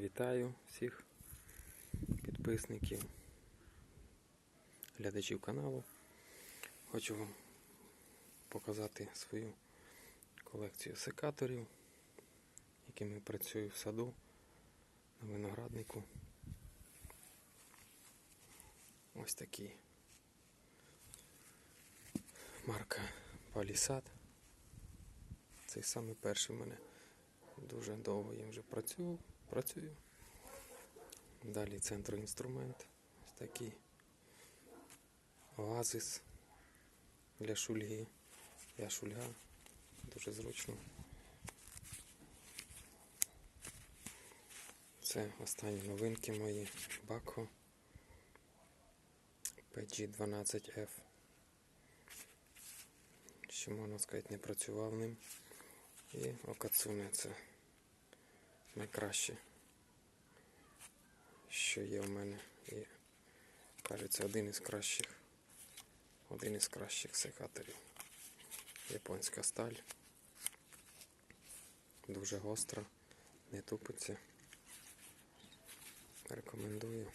Вітаю всіх підписників, глядачів каналу. Хочу вам показати свою колекцію секаторів, якими працюю в саду на винограднику. Ось такі. Марка Палісад. Цей самий перший в мене. Дуже довго я вже працюю. Працюю. Далі центроінструмент. Ось такий. Оазис для шульги. Я шульга. Дуже зручно. Це останні новинки мої. Бакхо PG12F. Ще можна сказати, не працював ним. І Окацуне це найкраще, що є в мене. І кажеться один із кращих. Один із кращих секаторів. Японська сталь. Дуже гостра, не тупиться. Рекомендую.